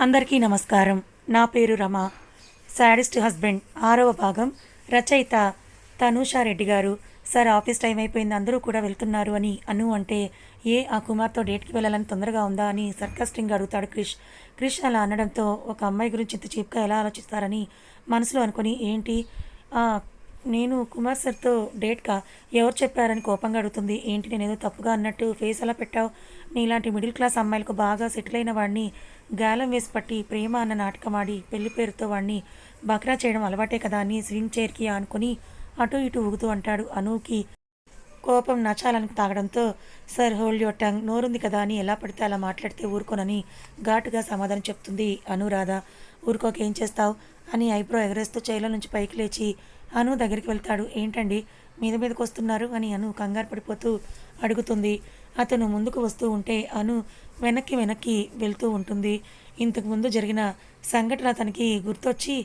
అందరికీ నమస్కారం. నా పేరు రమ. Sadist husband. ఆరవ భాగం. రచయిత తనూషా రెడ్డి గారు. సార్ ఆఫీస్ టైం అయిపోయింది. అందరూ కూడా వెళ్తున్నారు అని అను అంటే ఏ ఆ కుమార్తో డేట్కి వెళ్ళాలని తొందరగా ఉందా అని సర్కస్టింగ్ అడుగుతాడు క్రిష్. క్రిష్ అలా అనడంతో ఒక అమ్మాయి గురించి ఇంత చీప్గా ఎలా ఆలోచిస్తారని మనసులో అనుకుని ఏంటి? నేను కుమార్ సార్తో డేట్గా ఎవరు చెప్పారని కోపంగా అడుగుతుంది. ఏంటి నేను తప్పుగా అన్నట్టు ఫేస్ అలా పెట్టావు? నీలాంటి మిడిల్ క్లాస్ అమ్మాయిలకు బాగా సెటిల్ అయిన వాడిని గాలం వేసి పట్టి ప్రేమ అన్న నాటకం ఆడి పెళ్ళి పేరుతో వాడిని బక్రా చేయడం అలవాటే కదా అని స్వింగ్ చైర్కి ఆనుకొని అటు ఇటు ఊగుతూ అంటాడు అనుకి. కోపం నచ్చాలని తాగడంతో సర్ హోల్డ్ యువర్ టంగ్ నోరుంది కదా అని ఎలా పడితే అలా మాట్లాడితే ఊరుకోనని ఘాటుగా సమాధానం చెప్తుంది అనురాధ ఊరుకోకేం చేస్తావు? అని ఐబ్రో ఎగరేస్తూ చైలో నుంచి పైకి లేచి అను దగ్గరికి వెళ్తాడు. ఏంటండి? మీద మీదకి వస్తున్నారు అని అను కంగారు పడిపోతూ అడుగుతుంది. అతను ముందుకు వస్తూ ఉంటే అను వెనక్కి వెనక్కి వెళ్తూ ఉంటుంది. ఇంతకుముందు జరిగిన సంఘటన అతనికి గుర్తొచ్చి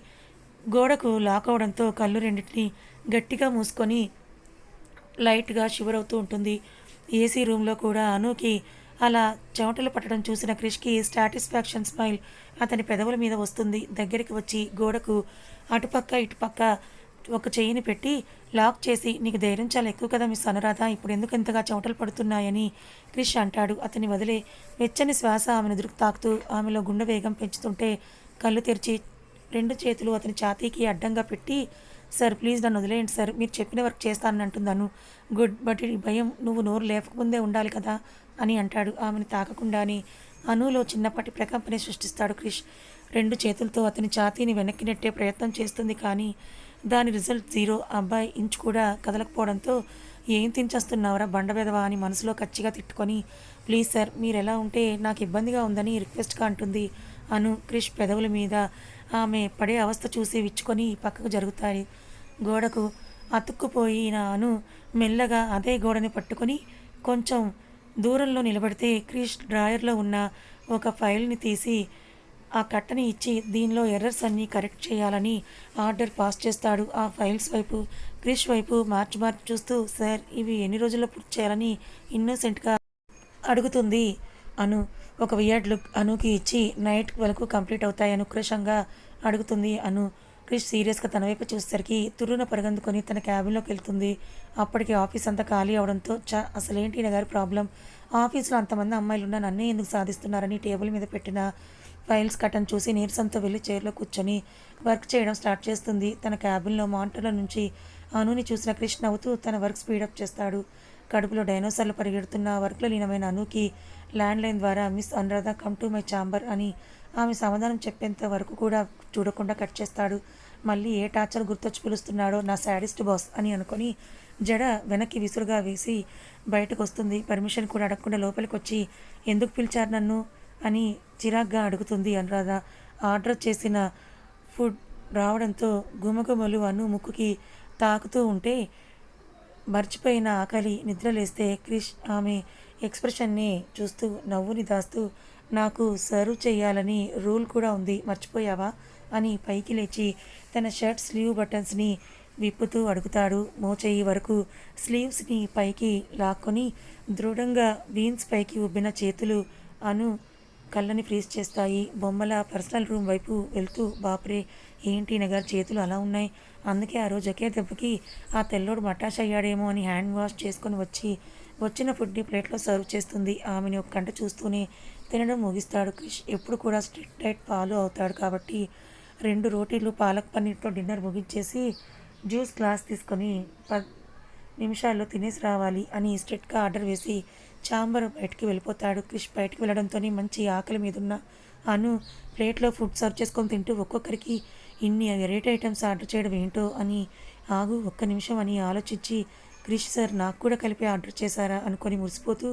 గోడకు లాక్ అవడంతో కళ్ళు రెండింటిని గట్టిగా మూసుకొని లైట్గా షివర్ అవుతూ ఉంటుంది. ఏసీ రూమ్లో కూడా అనుకి అలా చెమటలు పట్టడం చూసిన క్రిష్కి సాటిస్ఫాక్షన్ స్మైల్ అతని పెదవుల మీద వస్తుంది. దగ్గరికి వచ్చి గోడకు అటుపక్క ఇటుపక్క ఒక చెయ్యిని పెట్టి లాక్ చేసి నీకు ధైర్యం చాలా ఎక్కువ కదా మిస్ అనురాధ ఇప్పుడు ఎందుకు ఇంతగా చెమటలు పడుతున్నాయని క్రిష్ అంటాడు. అతని వదిలే వెచ్చని శ్వాస ఆమెను ఎదురుకు తాకుతూ ఆమెలో గుండె వేగం పెంచుతుంటే కళ్ళు తెరిచి రెండు చేతులు అతని ఛాతీకి అడ్డంగా పెట్టి సార్ ప్లీజ్ నన్ను వదిలేయండి సార్ మీరు చెప్పిన వర్క్ చేస్తానని అంటున్నాను గుడ్ బట్ ఈ భయం నువ్వు నోరు లేపకముందే ఉండాలి కదా అని అంటాడు. ఆమెను తాకకుండానే అనులో చిన్నప్పటి ప్రకంపనే సృష్టిస్తాడు క్రిష్. రెండు చేతులతో అతని ఛాతీని వెనక్కి నెట్టే ప్రయత్నం చేస్తుంది కానీ దాని రిజల్ట్ జీరో అబ్బాయి ఇంచు కూడా కదలకపోవడంతో ఏం తినిచేస్తున్నావరా బండబెదవా అని మనసులో కచ్చిగా తిట్టుకొని ప్లీజ్ సార్ మీరు ఎలా ఉంటే నాకు ఇబ్బందిగా ఉందని రిక్వెస్ట్గా అంటుంది అను క్రిష్ పెదవుల మీద. ఆమె పడే అవస్థ చూసి విచ్చుకొని పక్కకు జరుగుతాయి. గోడకు అతుక్కుపోయిన అను మెల్లగా అదే గోడని పట్టుకొని కొంచెం దూరంలో నిలబడితే క్రిష్ డ్రాయర్లో ఉన్న ఒక ఫైల్ని తీసి ఆ కట్టని ఇచ్చి దీనిలో ఎర్రర్స్ అన్నీ కరెక్ట్ చేయాలని ఆర్డర్ పాస్ చేస్తాడు. ఆ ఫైల్స్ వైపు క్రిష్ వైపు మార్చి మార్చి చూస్తూ సార్ ఇవి ఎన్ని రోజుల్లో పూర్తి చేయాలని ఇన్నోసెంట్గా అడుగుతుంది. అను ఒక వియర్డ్ లుక్ అనుకి ఇచ్చి నైట్ వరకు కంప్లీట్ అవుతాయి అనుక్రోషంగా అడుగుతుంది. అను క్రిష్ సీరియస్గా తన వైపు చూసేసరికి తురున పరుగందుకొని తన క్యాబిన్లోకి వెళ్తుంది. అప్పటికి ఆఫీస్ అంతా ఖాళీ అవడంతో చా అసలేంటి నగారి గారి ప్రాబ్లం? ఆఫీస్లో అంతమంది అమ్మాయిలు ఉన్నా నన్నే ఎందుకు సాధిస్తున్నారని టేబుల్ మీద పెట్టిన? ఫైల్స్ కట్టను చూసి నీరసంతో వెళ్ళి చైర్లో కూర్చొని వర్క్ చేయడం స్టార్ట్ చేస్తుంది. తన క్యాబిన్లో మానిటర్ల నుంచి అనుని చూసిన క్రిష్ నవ్వుతూ తన వర్క్ స్పీడప్ చేస్తాడు. కడుపులో డైనోసార్లు పరిగెడుతున్న వర్క్లో లీనమైన అనుకి ల్యాండ్ లైన్ ద్వారా Miss Anuradha come to my chamber అని ఆమె సమాధానం చెప్పేంత వరకు కూడా చూడకుండా కట్ చేస్తాడు. మళ్ళీ ఏ టార్చర్ గుర్తొచ్చి పిలుస్తున్నాడో నా శాడిస్ట్ బాస్ అని అనుకొని జడ వెనక్కి విసురుగా వేసి బయటకు వస్తుంది. పర్మిషన్ కూడా అడగకుండా లోపలికి వచ్చి ఎందుకు పిలిచారు నన్ను? అని చిరాగ్గా అడుగుతుంది అనురాధ. ఆర్డర్ చేసిన ఫుడ్ రావడంతో గుమగుమలు అను ముక్కుకి తాకుతూ ఉంటే మర్చిపోయిన ఆకలి నిద్రలేస్తే క్రిష్ ఆమె ఎక్స్ప్రెషన్ని చూస్తూ నవ్వుని దాస్తూ నాకు సర్వ్ చేయాలని రూల్ కూడా ఉంది మర్చిపోయావా? అని పైకి లేచి తన షర్ట్ స్లీవ్ బటన్స్ని విప్పుతూ అడుగుతాడు. మోచేయి వరకు స్లీవ్స్ని పైకి లాక్కొని దృఢంగా వీన్స్ పైకి ఉబ్బిన చేతులు అను కళ్ళని ఫ్రీజ్ చేస్తాయి. బొమ్మల పర్సనల్ రూమ్ వైపు వెళ్తూ బాప్రే ఏంటి నగర్? చేతులు అలా ఉన్నాయి. అందుకే ఆ రోజు ఒకే దెబ్బకి ఆ తెల్లోడు మటాష్ అయ్యాడేమో అని హ్యాండ్ వాష్ చేసుకొని వచ్చి వచ్చిన ఫుడ్ని ప్లేట్లో సర్వ్ చేస్తుంది. ఆమెని ఒక గంట చూస్తూనే తినడం ముగిస్తాడు క్రిష్. ఎప్పుడు కూడా స్ట్రిక్ట్ డైట్ ఫాలో అవుతాడు కాబట్టి రెండు రోటీలు పాలక్ పన్నీర్తో డిన్నర్ ముగించేసి జ్యూస్ గ్లాస్ తీసుకొని ప నిమిషాల్లో తినేసి రావాలి అని స్ట్రిక్ట్గా ఆర్డర్ వేసి చాంబర్ బయటికి వెళ్ళిపోతాడు. క్రిష్ బయటికి వెళ్ళడంతోనే మంచి ఆకలి మీదున్న అను ప్లేట్లో ఫుడ్ సర్వ్ చేసుకొని తింటూ ఒక్కొక్కరికి ఇన్ని వెరైటీ ఐటమ్స్ ఆర్డర్ చేయడం ఏంటో అని ఆగు ఒక్క నిమిషం అని ఆలోచించి క్రిష్ సార్ నాకు కూడా కలిపి ఆర్డర్ చేశారా అనుకొని మురిసిపోతూ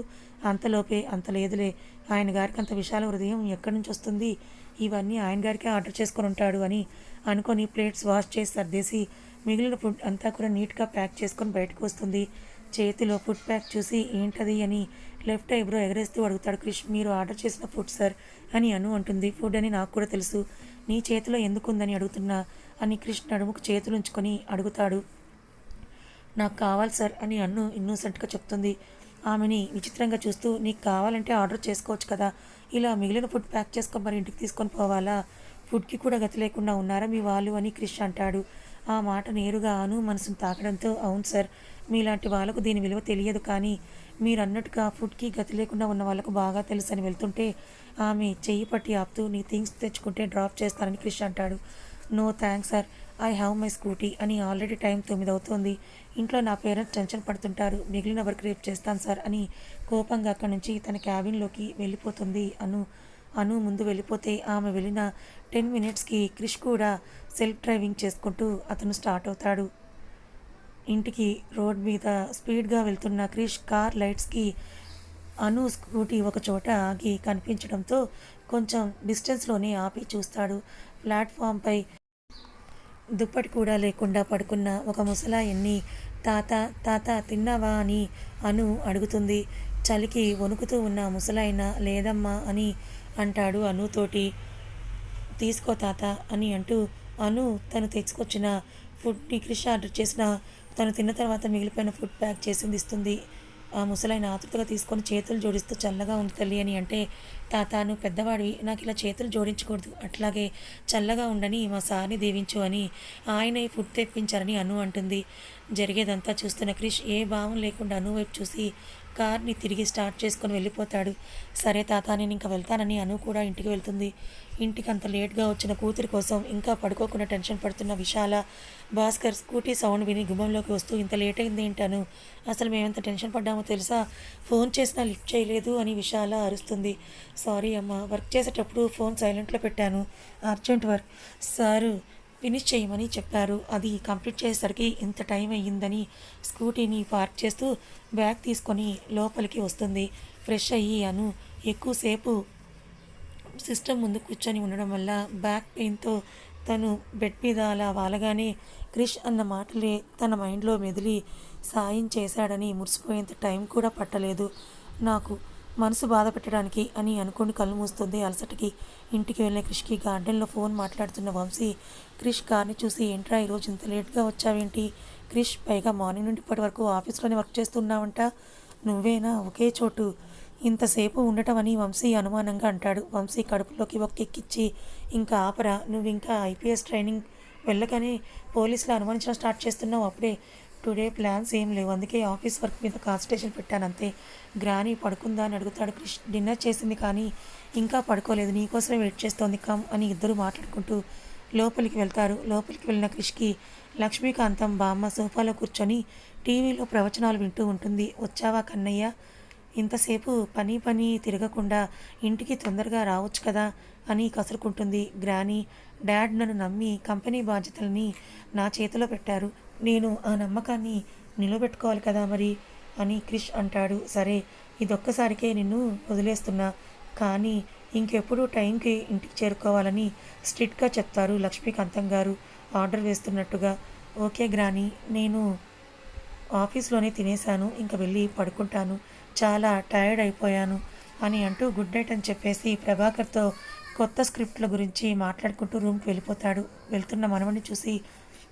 అంతలోపే అంత లేదులే ఆయన గారికి అంత విశాల హృదయం ఎక్కడి నుంచి వస్తుంది? ఇవన్నీ ఆయన గారికే ఆర్డర్ చేసుకొని ఉంటాడు అని అనుకొని ప్లేట్స్ వాష్ చేసి సర్దేసి మిగిలిన ఫుడ్ అంతా కూడా నీట్గా ప్యాక్ చేసుకొని బయటకు వస్తుంది. చేతిలో ఫుడ్ ప్యాక్ చూసి ఏంటది అని లెఫ్ట్ ఐబ్రో ఎగరేస్తూ అడుగుతాడు క్రిష్. మీరు ఆర్డర్ చేసిన ఫుడ్ సార్ అని అను అంటుంది. ఫుడ్ అని నాకు కూడా తెలుసు. నీ చేతిలో ఎందుకుందని అడుగుతున్నా అని క్రిష్ నడుముకు చేతులుంచుకొని అడుగుతాడు. నాకు కావాలి సార్ అని అన్ను ఇన్నోసెంట్గా చెప్తుంది. ఆమెని విచిత్రంగా చూస్తూ నీకు కావాలంటే ఆర్డర్ చేసుకోవచ్చు కదా. ఇలా మిగిలిన ఫుడ్ ప్యాక్ చేసుకొని మరి ఇంటికి తీసుకొని పోవాలా? ఫుడ్కి కూడా గతి లేకుండా ఉన్నారా మీ వాళ్ళు అని క్రిష్ అంటాడు. ఆ మాట నేరుగా అను మనసును తాకడంతో అవును సార్ మీలాంటి వాళ్ళకు దీని విలువ తెలియదు కానీ మీరు అన్నట్టుగా ఫుడ్కి గతి లేకుండా ఉన్న వాళ్ళకు బాగా తెలుసు అని వెళ్తుంటే ఆమె చెయ్యి పట్టి ఆపుతూ నీ థింగ్స్ తెచ్చుకుంటే డ్రాప్ చేస్తానని క్రిష్ అంటాడు. No thanks sir I have my scooty అని ఆల్రెడీ టైం తొమ్మిది అవుతోంది. ఇంట్లో నా పేరెంట్స్ టెన్షన్ పడుతుంటారు. మిగిలిన వర్క్ రేపు చేస్తాను సార్ అని కోపంగా అక్కడి నుంచి తన క్యాబిన్లోకి వెళ్ళిపోతుంది. అను అను ముందు వెళ్ళిపోతే ఆమె వెళ్ళిన టెన్ మినిట్స్కి క్రిష్ కూడా సెల్ఫ్ డ్రైవింగ్ చేసుకుంటూ అతను స్టార్ట్ అవుతాడు. ఇంటికి రోడ్ మీద స్పీడ్గా వెళ్తున్న క్రిష్ కార్ లైట్స్కి అను స్కూటీ ఒక చోట ఆగి కనిపించడంతో కొంచెం డిస్టెన్స్లోనే ఆపి చూస్తాడు. ప్లాట్ఫామ్పై దుప్పటి కూడా లేకుండా పడుకున్న ఒక ముసలాయన్ని తాత తాత తిన్నావా? అని అను అడుగుతుంది. చలికి వణుకుతూ ఉన్న ముసలాయన లేదమ్మా అని అంటాడు అనుతోటి తీసుకో తాత అని అంటూ అను తను తెచ్చుకొచ్చిన ఫుడ్ని క్రిష్ ఆర్డర్ చేసిన తను తిన్న తర్వాత మిగిలిపోయిన ఫుడ్ ప్యాక్ చేసింది ఇస్తుంది. ఆ ముసలైన ఆతృతగా తీసుకొని చేతులు జోడిస్తూ చల్లగా ఉంది తల్లి అని అంటే తాత నువ్వు పెద్దవాడివి నాకు ఇలా చేతులు జోడించకూడదు అట్లాగే చల్లగా ఉండని మా సార్ని దీవించు అని ఆయన ఈ ఫుడ్ తెప్పించారని అను అంటుంది. జరిగేదంతా చూస్తున్న క్రిష్ ఏ భావం లేకుండా అను వైపు చూసి కార్ని తిరిగి స్టార్ట్ చేసుకొని వెళ్ళిపోతాడు. సరే తాత నేను ఇంకా వెళ్తానని అను కూడా ఇంటికి వెళ్తుంది. ఇంటికి అంత లేట్గా వచ్చిన కూతురి కోసం ఇంకా పడుకోకుండా టెన్షన్ పడుతున్న విశాల భాస్కర్ స్కూటీ సౌండ్ విని గుమ్మంలోకి వస్తూ ఇంత లేట్ అయింది ఏంటను అసలు మేమెంత టెన్షన్ పడ్డామో తెలుసా? ఫోన్ చేసినా లిఫ్ట్ చేయలేదు అని విశాల అరుస్తుంది. సారీ అమ్మ వర్క్ చేసేటప్పుడు ఫోన్ సైలెంట్లో పెట్టాను. Urgent work. సారు ఫినిష్ చేయమని చెప్పారు. అది కంప్లీట్ చేసేసరికి ఇంత టైం అయ్యిందని స్కూటీని పార్క్ చేస్తూ బ్యాగ్ తీసుకొని లోపలికి వస్తుంది. ఫ్రెష్ అయ్యి అను ఎక్కువసేపు సిస్టమ్ ముందు కూర్చొని ఉండడం వల్ల బ్యాక్ పెయిన్తో తను బెడ్ మీద అలా వాలగానే క్రిష్ అన్న మాటలే తన మైండ్లో మెదిలి సాయం చేశాడని మురిసిపోయేంత టైం కూడా పట్టలేదు. నాకు మనసు బాధ పెట్టడానికి అని అనుకుని కళ్ళు మూస్తుంది అలసటకి. ఇంటికి వెళ్ళిన క్రిష్కి గార్డెన్లో ఫోన్ మాట్లాడుతున్న వంశీ క్రిష్ కార్ని చూసి ఏంట్రా ఈరోజు ఇంత లేట్గా వచ్చావేంటి? క్రిష్ పైగా మార్నింగ్ నుండి ఇప్పటి వరకు ఆఫీస్లోనే వర్క్ చేస్తున్నావంట. నువ్వేనా? ఒకే చోటు. ఇంతసేపు ఉండటం అని వంశీ అనుమానంగా అంటాడు. వంశీ కడుపులోకి ఒక ఇంకా ఆపరా. నువ్వు ఇంకా ఐపీఎస్ ట్రైనింగ్ వెళ్ళగానే పోలీసులు అనుమానించడం స్టార్ట్ చేస్తున్నావు అప్పుడే. టుడే ప్లాన్స్ ఏం లేవు. అందుకే ఆఫీస్ వర్క్ మీద కాన్సన్ట్రేషన్ పెట్టాను అంతే. గ్రాని పడుకుందా అని అడుగుతాడు క్రిష్. డిన్నర్ చేసింది కానీ ఇంకా పడుకోలేదు. నీకోసమే వెయిట్ చేస్తోంది. కమ్ అని ఇద్దరు మాట్లాడుకుంటూ లోపలికి వెళ్తారు. లోపలికి వెళ్ళిన క్రిష్కి లక్ష్మీకాంతం బామ్మ సోఫాలో కూర్చొని టీవీలో ప్రవచనాలు వింటూ ఉంటుంది. వచ్చావా కన్నయ్య? ఇంతసేపు పని పని తిరగకుండా ఇంటికి తొందరగా రావచ్చు కదా అని కసురుకుంటుంది గ్రాని. డాడ్ నన్ను నమ్మి కంపెనీ బాధ్యతలని నా చేతిలో పెట్టారు. నేను ఆ నమ్మకాన్ని నిలబెట్టుకోవాలి కదా మరి అని క్రిష్ అంటాడు. సరే ఇదొక్కసారికే నిన్ను వదిలేస్తున్నా. కానీ ఇంకెప్పుడు టైంకి ఇంటికి చేరుకోవాలని స్ట్రిక్ట్గా చెప్తారు లక్ష్మీకాంతం గారు. ఆర్డర్ వేస్తున్నట్టుగా ఓకే గ్రాని నేను ఆఫీస్లోనే తినేశాను ఇంకా వెళ్ళి పడుకుంటాను. చాలా టైర్డ్ అయిపోయాను అని అంటూ గుడ్ నైట్ అని చెప్పేసి ప్రభాకర్తో కొత్త స్క్రిప్ట్ల గురించి మాట్లాడుకుంటూ రూమ్కి వెళ్ళిపోతాడు. వెళ్తున్న మనవని చూసి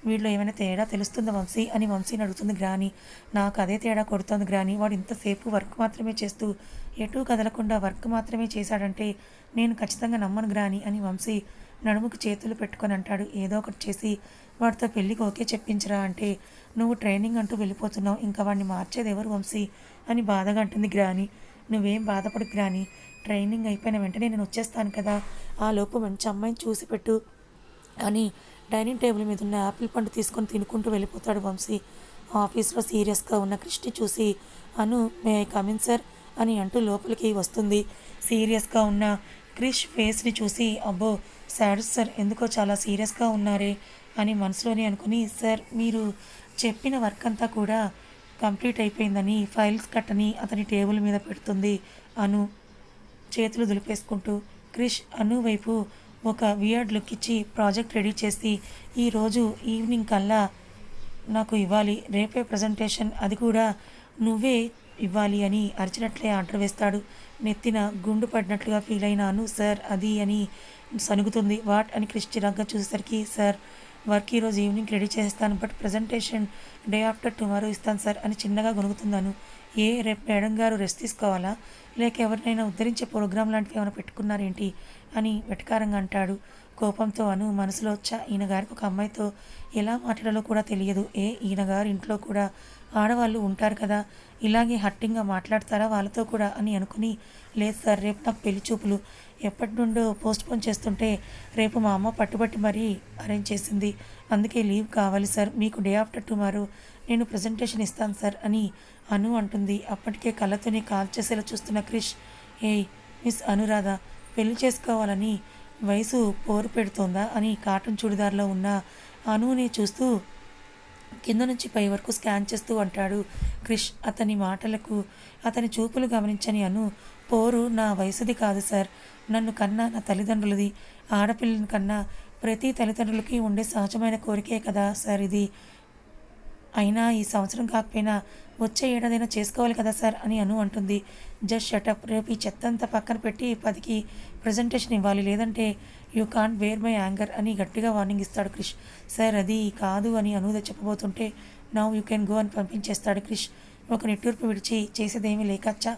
వీళ్ళు ఏమైనా తేడా తెలుస్తుందా వంశీ? అని వంశీని అడుగుతుంది గ్రాని. నాకు అదే తేడా కొడుతుంది గ్రాని. వాడు ఇంతసేపు వర్క్ మాత్రమే చేస్తూ ఎటూ కదలకుండా వర్క్ మాత్రమే చేశాడంటే నేను ఖచ్చితంగా నమ్మను గ్రాని అని వంశీ నడుముకు చేతులు పెట్టుకొని అంటాడు. ఏదో ఒకటి చేసి వాడితో పెళ్ళికి ఓకే చెప్పించరా అంటే నువ్వు ట్రైనింగ్ అంటూ వెళ్ళిపోతున్నావు. ఇంకా వాడిని మార్చేది ఎవరు వంశీ? అని బాధగా అంటుంది గ్రాని. నువ్వేం బాధపడు గ్రాని. ట్రైనింగ్ అయిపోయిన వెంటనే నేను వచ్చేస్తాను కదా. ఆ లోపు మంచి అమ్మాయిని చూసి పెట్టు అని డైనింగ్ టేబుల్ మీద ఉన్న యాపిల్ పండు తీసుకొని తినుకుంటూ వెళ్ళిపోతాడు వంశీ. ఆఫీస్లో సీరియస్గా ఉన్న క్రిష్ని చూసి Anu may I come in sir? అని అంటూ లోపలికి వస్తుంది. సీరియస్గా ఉన్న క్రిష్ ఫేస్ని చూసి అబ్బో సాడ్ సార్ ఎందుకో చాలా సీరియస్గా ఉన్నారే? అని మనసులోనే అనుకుని సార్ మీరు చెప్పిన వర్క్ అంతా కూడా కంప్లీట్ అయిపోయిందని ఫైల్స్ కట్టని అతని టేబుల్ మీద పెడుతుంది అను. చేతులు దులిపేసుకుంటూ క్రిష్ అను వైపు ఒక వియర్డ్ లుక్ ఇచ్చి ప్రాజెక్ట్ రెడీ చేసి ఈరోజు ఈవినింగ్ కల్లా నాకు ఇవ్వాలి. రేపే ప్రజెంటేషన్ అది కూడా నువ్వే ఇవ్వాలి అని అరిచినట్లే ఆర్డర్ వేస్తాడు. నెత్తిన గుండు పడినట్లుగా ఫీల్ అయినాను. సార్ అది అని సనుగుతుంది. వాట్? అని క్రిష్ చిరాగ్గా చూసేసరికి సార్ వర్క్ ఈరోజు ఈవినింగ్ రెడీ చేస్తాను but presentation day after tomorrow ఇస్తాను సార్ అని చిన్నగా గొనుగుతున్నాను. ఏ రేపు మేడం గారు రెస్ట్ తీసుకోవాలా? లేక ఎవరినైనా ఉద్ధరించే ప్రోగ్రాం లాంటివి ఏమైనా పెట్టుకున్నారేంటి? అని వెటకారంగా అంటాడు. కోపంతో అను మనసులో వచ్చా ఈయన గారికి ఒక అమ్మాయితో ఎలా మాట్లాడాలో కూడా తెలియదు. ఏ ఈయన గారి ఇంట్లో కూడా ఆడవాళ్ళు ఉంటారు కదా ఇలాగే హట్టింగ్గా మాట్లాడతారా వాళ్ళతో కూడా అని అనుకుని లేదు సార్ రేపు నాకు పెళ్ళి చూపులు. ఎప్పటి నుండో పోస్ట్పోన్ చేస్తుంటే రేపు మా అమ్మ పట్టుబట్టి మరీ అరేంజ్ చేసింది. అందుకే లీవ్ కావాలి సార్ మీకు డే ఆఫ్టర్ టుమారో నేను ప్రజెంటేషన్ ఇస్తాను సార్ అని అను అంటుంది. అప్పటికే కళ్ళతోనే కాల్ చేసేలా చూస్తున్న క్రిష్ ఏయ్ మిస్ అనురాధ పెళ్ళి చేసుకోవాలని వయసు పోరు పెడుతోందా అని కాటన్ చుడిదార్లో ఉన్న అనుని చూస్తూ కింద నుంచి పై వరకు స్కాన్ చేస్తూ అంటాడు క్రిష్. అతని మాటలకు అతని చూపులు గమనించని అను పోరు నా వయసుది కాదు సార్. నన్ను కన్నా నా తల్లిదండ్రులది. ఆడపిల్లని కన్నా ప్రతి తల్లిదండ్రులకి ఉండే సహజమైన కోరికే కదా సార్ ఇది. అయినా ఈ సంవత్సరం కాకపోయినా వచ్చే ఏడాదైనా చేసుకోవాలి కదా సార్ అని అను అంటుంది. జస్ట్ షటప్ రేపు ఈ చెత్త అంతా పక్కన పెట్టి పదికి ప్రజెంటేషన్ ఇవ్వాలి. లేదంటే you can't bear my anger అని గట్టిగా వార్నింగ్ ఇస్తాడు క్రిష్. సార్ అది కాదు అని అనూద చెప్పబోతుంటే నౌ యూ కెన్ గో అని పంపించేస్తాడు క్రిష్. ఒక నిట్టూర్పు విడిచి చేసేదేమీ లేకచ్చా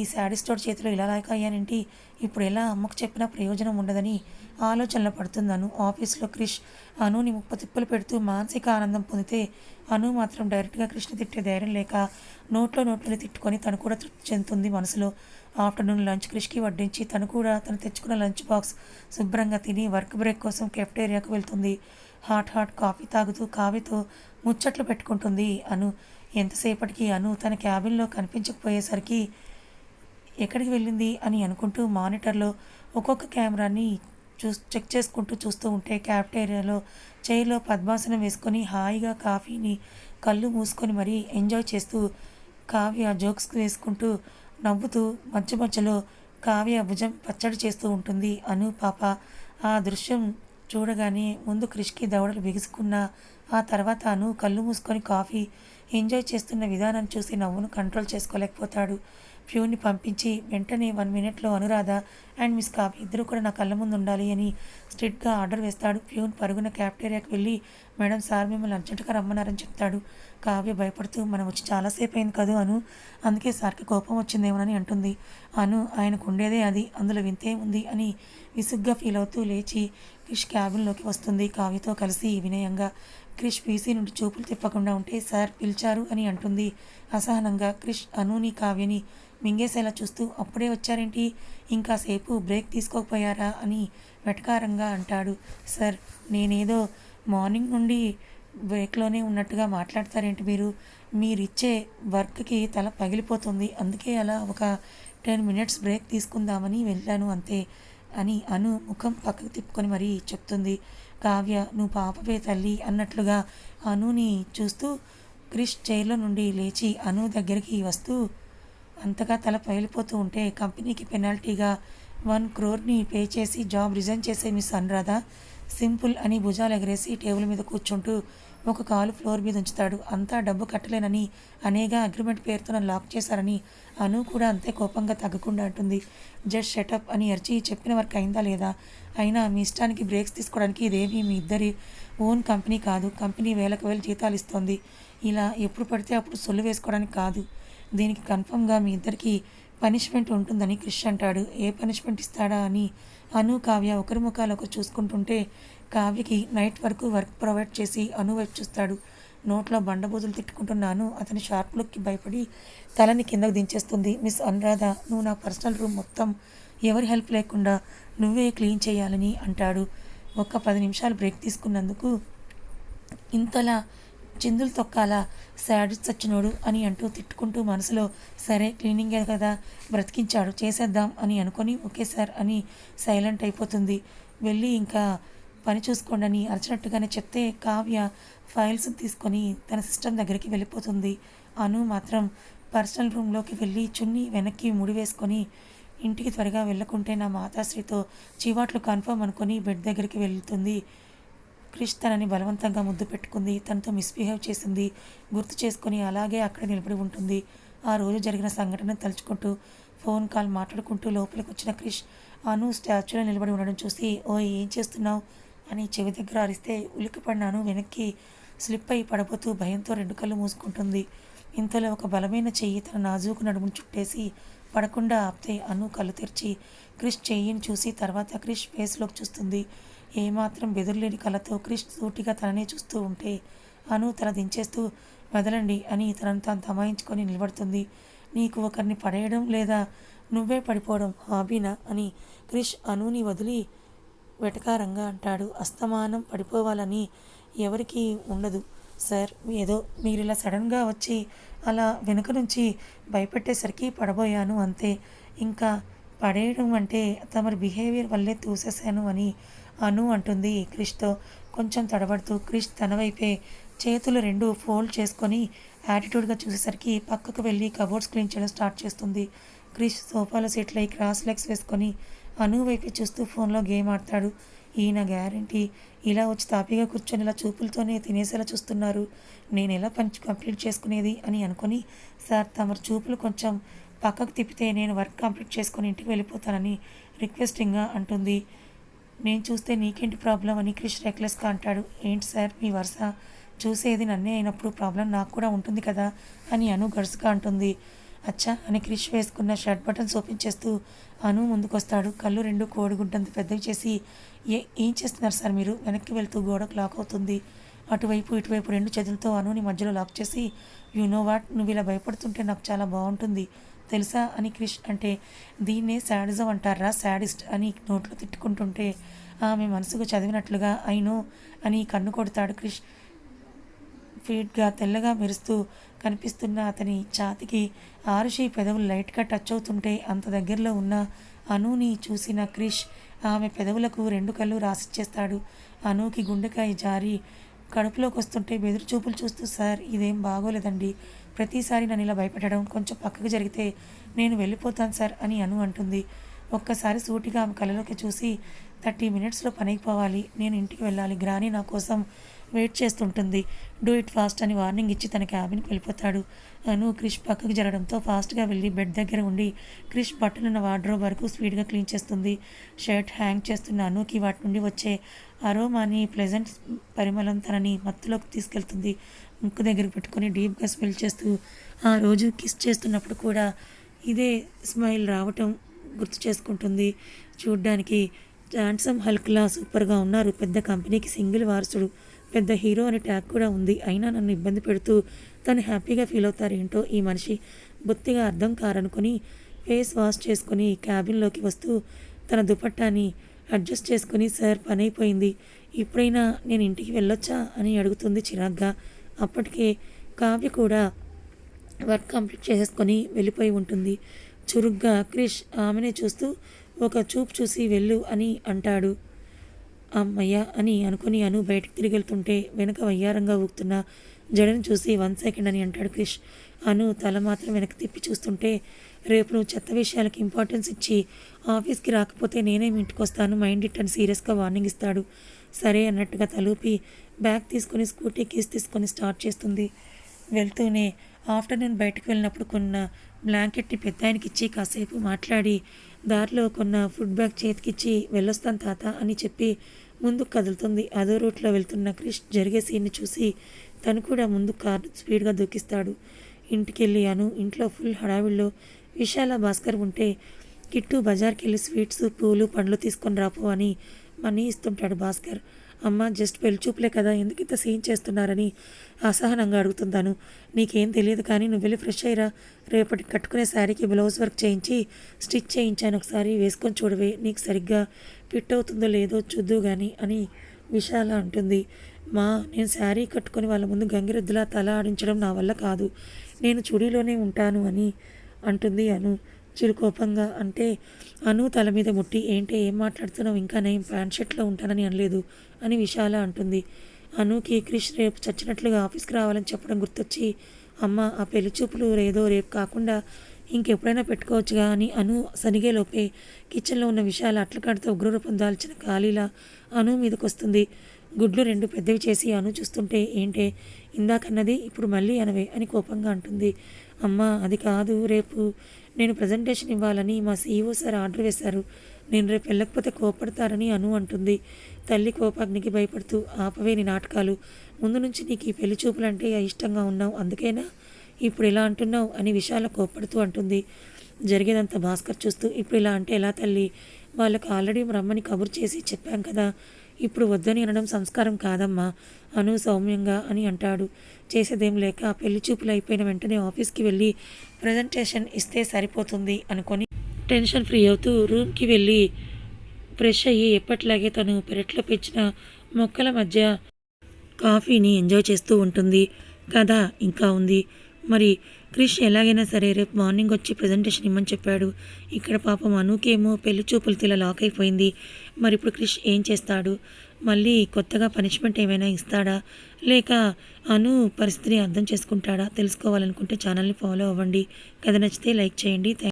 ఈ శాడిస్టోడ్ చేతిలో ఇలా లేకయ్యానేంటి ఇప్పుడు ఎలా అమ్మకు చెప్పినా ప్రయోజనం ఉండదని ఆలోచనలో పడుతున్నాను ఆఫీస్లో క్రిష్. అనుని ముప్ప తిప్పులు పెడుతూ మానసిక ఆనందం పొందితే అను మాత్రం డైరెక్ట్గా కృష్ణ తిట్టే ధైర్యం లేక నోట్లో నోట్లని తిట్టుకొని తను కూడా తృప్తి చెందుతుంది మనసులో. ఆఫ్టర్నూన్ లంచ్ క్రిష్కి వడ్డించి తను కూడా తను తెచ్చుకున్న లంచ్ బాక్స్ శుభ్రంగా తిని వర్క్ బ్రేక్ కోసం కెఫ్టేరియాకు వెళ్తుంది. హాట్ హాట్ కాఫీ తాగుతూ కాఫీతో ముచ్చట్లు పెట్టుకుంటుంది అను. ఎంతసేపటికి అను తన క్యాబిన్లో కనిపించకపోయేసరికి ఎక్కడికి వెళ్ళింది అని అనుకుంటూ మానిటర్లో ఒక్కొక్క కెమెరాని చూ చెక్ చేసుకుంటూ చూస్తూ ఉంటే క్యాఫ్టేరియాలో చైర్లో పద్మాసనం వేసుకొని హాయిగా కాఫీని కళ్ళు మూసుకొని మరీ ఎంజాయ్ చేస్తూ కావ్య జోక్స్ వేసుకుంటూ నవ్వుతూ మధ్య మధ్యలో కావ్య భుజం పచ్చడి చేస్తూ ఉంటుంది. అను పాప ఆ దృశ్యం చూడగానే ముందు క్రిష్కి దవడలు బిగుసుకున్న ఆ తర్వాత అను కళ్ళు మూసుకొని కాఫీ ఎంజాయ్ చేస్తున్న విధానం చూసి నవ్వును కంట్రోల్ చేసుకోలేకపోతాడు. ప్యూని పంపించి వెంటనే వన్ మినిట్లో అనురాధ అండ్ మిస్ కాఫీ ఇద్దరు కూడా నా కళ్ళ ముందు ఉండాలి అని స్ట్రిక్ట్గా ఆర్డర్ వేస్తాడు. ప్యూన్ పరుగున క్యాఫ్టేరియాకి వెళ్ళి మేడం సార్ మిమ్మల్ని అర్జెంటుగా రమ్మన్నారని చెప్తాడు. కావ్య భయపడుతూ మనం వచ్చి చాలాసేపు అయింది కదూ అను. అందుకే సార్కి కోపం వచ్చిందేమోనని అంటుంది. అను ఆయనకు ఉండేదే అది. అందులో వింతే ఉంది అని విసుగ్గా ఫీల్ అవుతూ లేచి క్రిష్ క్యాబిన్లోకి వస్తుంది. కావ్యతో కలిసి వినయంగా క్రిష్ పీసీ నుండి చూపులు తిప్పకుండా ఉంటే సార్ పిలిచారు అని అంటుంది. అసహనంగా క్రిష్ అనుని కావ్యని మింగేసేలా చూస్తూ అప్పుడే వచ్చారేంటి? ఇంకాసేపు బ్రేక్ తీసుకోకపోయారా? అని వెటకారంగా అంటాడు. సార్ నేనేదో మార్నింగ్ నుండి బ్రేక్లోనే ఉన్నట్టుగా మాట్లాడతారేంటి మీరు? మీరిచ్చే వర్క్కి తల పగిలిపోతుంది. అందుకే అలా ఒక టెన్ మినిట్స్ బ్రేక్ తీసుకుందామని వెళ్ళాను అంతే అని అను ముఖం పక్కకు తిప్పుకొని మరీ చెప్తుంది. కావ్య నువ్వు పాపపే తల్లి అన్నట్లుగా అనుని చూస్తూ క్రిష్ చైర్లో నుండి లేచి అను దగ్గరికి వస్తూ అంతగా తల పగిలిపోతూ ఉంటే కంపెనీకి పెనాల్టీగా వన్ క్రోర్ని పే చేసి జాబ్ రిజైన్ చేసే మిస్ అనురాధ సింపుల్ అని భుజాలు ఎగరేసి టేబుల్ మీద కూర్చుంటూ ఒక కాలు ఫ్లోర్ మీద ఉంచుతాడు. అంతా డబ్బు కట్టలేనని అనేగా అగ్రిమెంట్ పేరుతో నన్ను లాక్ చేశారని అను కూడా అంతే కోపంగా తగ్గకుండా అంటుంది. జస్ట్ షటప్ అని అరిచి చెప్పిన వరకు అయిందా లేదా? అయినా మీ ఇష్టానికి బ్రేక్స్ తీసుకోవడానికి ఇదేమీ మీ ఇద్దరి ఓన్ కంపెనీ కాదు. కంపెనీ వేలకు వేలు జీతాలు ఇస్తుంది. ఇలా ఎప్పుడు పడితే అప్పుడు సొల్లు వేసుకోవడానికి కాదు. దీనికి కన్ఫర్మ్గా మీ ఇద్దరికి పనిష్మెంట్ ఉంటుందని క్రిష్ అంటాడు. ఏ పనిష్మెంట్ ఇస్తాడా అని అను కావ్య ఒకరి ముఖాలు ఒకరు చూసుకుంటుంటే కావ్యకి నైట్ వరకు వర్క్ ప్రొవైడ్ చేసి అను వైపు చూస్తాడు. నోట్లో బండబూతులు తిట్టుకుంటున్నాను అతని షార్ప్ లుక్కి భయపడి తలని కిందకు దించేస్తుంది. మిస్ అనురాధ నువ్వు నా పర్సనల్ రూమ్ మొత్తం ఎవరి హెల్ప్ లేకుండా నువ్వే క్లీన్ చేయాలని అంటాడు. ఒక్క పది నిమిషాలు బ్రేక్ తీసుకున్నందుకు ఇంతలా చిందులు తొక్కాలా? శాడ్ చచ్చినోడు అని అంటూ తిట్టుకుంటూ మనసులో సరే క్లీనింగే కదా బ్రతికించాడు చేసేద్దాం అని అనుకొని ఓకే సార్ అని సైలెంట్ అయిపోతుంది. వెళ్ళి ఇంకా పని చూసుకోండి అని చెప్తే కావ్య ఫైల్స్ తీసుకొని తన సిస్టమ్ దగ్గరికి వెళ్ళిపోతుంది. అను మాత్రం పర్సనల్ రూమ్లోకి వెళ్ళి చున్ని వెనక్కి ముడి వేసుకొని ఇంటికి త్వరగా వెళ్ళకుంటే నా మాతాశ్రీతో చీవాట్లు కన్ఫర్మ్ అనుకొని బెడ్ దగ్గరికి వెళ్తుంది. క్రిష్ తనని బలవంతంగా ముద్దు పెట్టుకుంది. తనతో మిస్బిహేవ్ చేసింది. గుర్తు చేసుకొని అలాగే అక్కడ నిలబడి ఉంటుంది. ఆ రోజు జరిగిన సంఘటన తలుచుకుంటూ ఫోన్ కాల్ మాట్లాడుకుంటూ లోపలికి వచ్చిన క్రిష్ అను స్టాచ్యూలో నిలబడి ఉండడం చూసి ఓ ఏం చేస్తున్నావు? అని చెవి దగ్గర అరిస్తే ఉలికిపడినాను వెనక్కి స్లిప్ అయి పడబోతూ భయంతో రెండు కళ్ళు మూసుకుంటుంది. ఇంతలో ఒక బలమైన చెయ్యి తన నాజూకు నడుమును చుట్టేసి పడకుండా ఆపితే అను కళ్ళు తెరిచి క్రిష్ చెయ్యిని చూసి తర్వాత క్రిష్ ఫేస్లోకి చూస్తుంది. ఏమాత్రం బెదిరిలేని కళ్ళతో క్రిష్ సూటిగా తననే చూస్తూ ఉంటే అను తల దించేస్తూ వదలండి అని తనను తాను తమాయించుకొని నిలబడుతుంది. నీకు ఒకరిని పడేయడం లేదా నువ్వే పడిపోవడం హాబీనా? అని క్రిష్ అనుని వదిలి వెటకారంగా అంటాడు. అస్తమానం పడిపోవాలని ఎవరికీ ఉండదు సార్. ఏదో మీరు ఇలా సడన్గా వచ్చి అలా వెనుక నుంచి భయపెట్టేసరికి పడబోయాను అంతే. ఇంకా పడేయడం అంటే తమరి బిహేవియర్ వల్లే తూసేశాను అని అను అంటుంది క్రిష్తో. కొంచెం తడబడుతూ క్రిష్ తన వైపే చేతులు రెండు ఫోల్డ్ చేసుకొని యాటిట్యూడ్గా చూసేసరికి పక్కకు వెళ్ళి కబోర్డ్స్ క్లీన్ చేయడం స్టార్ట్ చేస్తుంది. క్రిష్ సోఫాలో సెటిల్ క్రాస్ లెగ్స్ వేసుకొని అను వైపే చూస్తూ ఫోన్లో గేమ్ ఆడతాడు. ఈయన గ్యారంటీ. ఇలా వచ్చి తాపీగా కూర్చొని ఇలా చూపులతోనే తినేసేలా చూస్తున్నారు. నేను ఎలా పంచి కంప్లీట్ చేసుకునేది అని అనుకొని సార్ తమరు చూపులు కొంచెం పక్కకు తిప్పితే నేను వర్క్ కంప్లీట్ చేసుకొని ఇంటికి వెళ్ళిపోతానని రిక్వెస్టింగ్గా అంటుంది. నేను చూస్తే నీకేంటి ప్రాబ్లం అని క్రిష్ రెక్లెస్గా అంటాడు. ఏంటి సార్ మీ వరుస? చూసేది నన్నే అయినప్పుడు ప్రాబ్లం నాకు కూడా ఉంటుంది కదా అని అను గడుసుగా అంటుంది. అచ్చా అని క్రిష్ వేసుకున్న షర్ట్ బటన్స్ ఓపెన్ చేస్తూ అను ముందుకొస్తాడు. కళ్ళు రెండు కోడిగుడ్డంత పెద్దవి చేసి ఏ ఏం చేస్తున్నారు సార్ మీరు? వెనక్కి వెళ్తూ గోడకు లాక్ అవుతుంది. అటువైపు ఇటువైపు రెండు చేతులతో అనుని మధ్యలో లాక్ చేసి యు నో వాట్ నువ్వు ఇలా భయపడుతుంటే నాకు చాలా బాగుంటుంది. తెలుసా? అని క్రిష్ అంటే దీన్నే శాడిజం అంటారా? శాడిస్ట్? అని నోట్లో తిట్టుకుంటుంటే ఆమె మనసుకు చదివినట్లుగా అయినో అని కన్ను కొడతాడు క్రిష్. ఫీడ్గా తెల్లగా మెరుస్తూ కనిపిస్తున్న అతని ఛాతికి ఆరుషి పెదవులు లైట్గా టచ్ అవుతుంటే అంత దగ్గరలో ఉన్న అనుని చూసిన క్రిష్ ఆమె పెదవులకు రెండు కళ్ళు రాసిచ్చేస్తాడు. అనుకి గుండెకాయ జారి కడుపులోకి వస్తుంటే బెదురు చూపులు చూస్తూ సార్ ఇదేం బాగోలేదండి. ప్రతిసారి నన్ను ఇలా భయపెట్టడం కొంచెం పక్కకు జరిగితే నేను వెళ్ళిపోతాను సార్ అని అను అంటుంది. ఒక్కసారి సూటిగా ఆమె కళ్ళలోకి చూసి థర్టీ మినిట్స్లో పనైపోవాలి నేను ఇంటికి వెళ్ళాలి. గ్రాని నా కోసం వెయిట్ చేస్తుంటుంది. డూ ఇట్ ఫాస్ట్ అని వార్నింగ్ ఇచ్చి తన క్యాబిన్కి వెళ్ళిపోతాడు. అను క్రిష్ పక్కకు జరగడంతో ఫాస్ట్గా వెళ్ళి బెడ్ దగ్గర ఉండి క్రిష్ బట్టలున్న వార్డ్రోబ్ వరకు స్పీడ్గా క్లీన్ చేస్తుంది. షర్ట్ హ్యాంగ్ చేస్తున్న అనుకి వాటి నుండి వచ్చే అరోమాని ప్లెజెంట్ పరిమళం తనని మత్తులోకి తీసుకెళ్తుంది. ముక్కు దగ్గర పెట్టుకొని డీప్గా స్మెల్ చేస్తూ ఆ రోజు కిస్ చేస్తున్నప్పుడు కూడా ఇదే స్మైల్ రావటం గుర్తు చేసుకుంటుంది. చూడ్డానికి జాన్సమ్ హల్క్లా సూపర్గా ఉన్నారు. పెద్ద కంపెనీకి సింగిల్ వారసుడు. పెద్ద హీరో అనే ట్యాగ్ కూడా ఉంది. అయినా నన్ను ఇబ్బంది పెడుతూ తను హ్యాపీగా ఫీల్ అవుతారేంటో ఈ మనిషి బొత్తిగా అర్థం కారనుకొని ఫేస్ వాష్ చేసుకొని క్యాబిన్లోకి వస్తూ తన దుపట్టాని అడ్జస్ట్ చేసుకుని సార్ పని అయిపోయింది ఇప్పుడైనా నేను ఇంటికి వెళ్ళొచ్చా? అని అడుగుతుంది చిరాగ్గా. అప్పటికే కావ్య కూడా వర్క్ కంప్లీట్ చేసేసుకొని వెళ్ళిపోయి ఉంటుంది. చురుగ్గా క్రిష్ ఆమెనే చూస్తూ ఒక చూపు చూసి వెళ్ళు అని అంటాడు. అమ్మయ్య అని అనుకుని అను బయటకు తిరిగి వెళ్తుంటే వెనక వయ్యారంగా ఊగుతున్న జడను చూసి వన్ సెకండ్ అని అంటాడు క్రిష్. అను తల మాత్రం వెనక్కి తిప్పి చూస్తుంటే రేపు నువ్వు చెత్త విషయాలకి ఇంపార్టెన్స్ ఇచ్చి ఆఫీస్కి రాకపోతే నేనేమి ఇంటికి వస్తాను మైండ్ ఇట్ అని సీరియస్గా వార్నింగ్ ఇస్తాడు. సరే అన్నట్టుగా తలూపి బ్యాగ్ తీసుకొని స్కూటీ కీస్ తీసుకొని స్టార్ట్ చేస్తుంది. వెళ్తూనే ఆఫ్టర్నూన్ బయటకు వెళ్ళినప్పుడు కొన్న బ్లాంకెట్ని పెద్ద ఆయనకి ఇచ్చి కాసేపు మాట్లాడి దారిలో కొన్న ఫుడ్ బ్యాగ్ చేతికిచ్చి వెళ్ళొస్తాను తాత అని చెప్పి ముందుకు కదులుతుంది. అదో రూట్లో వెళ్తున్న క్రిష్ జరిగే సీన్ని చూసి తను కూడా ముందు కారు స్పీడ్గా దూకిస్తాడు. ఇంటికెళ్ళి అను ఇంట్లో ఫుల్ హడావిడిలో విశాల భాస్కర్ ఉంటే కిట్టు బజార్కి వెళ్ళి స్వీట్స్ పూలు పండ్లు తీసుకొని రాపో అని మనీ ఇస్తుంటాడు భాస్కర్. అమ్మ జస్ట్ పెళ్ళిచూపులే కదా ఎందుకు ఇంత సీన్ చేస్తున్నారని అసహనంగా అడుగుతున్నాను నీకేం తెలియదు కానీ నువ్వు వెళ్ళి ఫ్రెష్ అయ్యిరా. రేపటి కట్టుకునే శారీకి బ్లౌజ్ వర్క్ చేయించి స్టిచ్ చేయించాను ఒకసారి వేసుకొని చూడవే నీకు సరిగ్గా ఫిట్ అవుతుందో లేదో చూద్దు కానీ అని విశాల అంటుంది. మా నేను శారీ కట్టుకొని వాళ్ళ ముందు గంగిరెద్దులా తల ఆడించడం నా వల్ల కాదు. నేను చుడీలోనే ఉంటాను అని అంటుంది అను. చిరుకోపంగా అంటే అను తల మీద ముట్టి ఏంటి ఏం మాట్లాడుతున్నావు? ఇంకా నేను ప్యాంట్ షర్ట్లో ఉంటానని అనలేదు. అని విశాల అంటుంది. అనుకి క్రిష్ రేపు చచ్చినట్లుగా ఆఫీస్కి రావాలని చెప్పడం గుర్తొచ్చి అమ్మ ఆ పెళ్ళి చూపులు ఏదో రేపు కాకుండా ఇంకెప్పుడైనా పెట్టుకోవచ్చుగా అని అను సనిగేలోపే కిచెన్లో ఉన్న విషయాలు అట్లకాడితో ఉగ్రరూపం దాల్చిన ఖాళీలా అను మీదకొస్తుంది. గుడ్లు రెండు పెద్దవి చేసి అను చూస్తుంటే ఏంటే ఇందాకన్నది ఇప్పుడు మళ్ళీ అనవే అని కోపంగా అంటుంది. అమ్మ అది కాదు రేపు నేను ప్రజెంటేషన్ ఇవ్వాలని మా సీఈఓ సార్ ఆర్డర్ వేశారు. నేను రేపు వెళ్ళకపోతే కోపడతారని అను అంటుంది. తల్లి కోపాగ్నికి భయపడుతూ ఆపవేని నాటకాలు. ముందు నుంచి నీకు ఈ పెళ్ళి చూపులంటే ఇష్టంగా ఉన్నావు అందుకేనా? ఇప్పుడు ఇలా అంటున్నావు అని విశాల కోప్పడుతూ అంటుంది. జరిగేదంతా భాస్కర్ చూస్తూ ఇప్పుడు ఇలా అంటే ఎలా తల్లి? వాళ్ళకి ఆల్రెడీ రమ్మని కబురు చేసి చెప్పాం కదా. ఇప్పుడు వద్దని అనడం సంస్కారం కాదమ్మా అను సౌమ్యంగా అని అంటాడు. చేసేదేం లేక పెళ్ళి చూపులు అయిపోయిన వెంటనే ఆఫీస్కి వెళ్ళి ప్రజెంటేషన్ ఇస్తే సరిపోతుంది అనుకొని టెన్షన్ ఫ్రీ అవుతూ రూమ్కి వెళ్ళి ఫ్రెష్ అయ్యి ఎప్పట్లాగే తను పెరట్లో పెంచిన మొక్కల మధ్య కాఫీని ఎంజాయ్ చేస్తూ ఉంటుంది. కథ ఇంకా ఉంది. మరి క్రిష్ ఎలాగైనా సరే రేపు మార్నింగ్ వచ్చి ప్రజెంటేషన్ ఇమ్మని చెప్పాడు. ఇక్కడ పాపం అనుకేమో పెళ్ళి చూపులు తిల లాక్ అయిపోయింది. మరి ఇప్పుడు క్రిష్ ఏం చేస్తాడు? మళ్ళీ కొత్తగా పనిష్మెంట్ ఏమైనా ఇస్తాడా? లేక అను పరిస్థితిని అర్థం చేసుకుంటాడా? తెలుసుకోవాలనుకుంటే ఛానల్ని ఫాలో అవ్వండి. కథ నచ్చితే లైక్ చేయండి.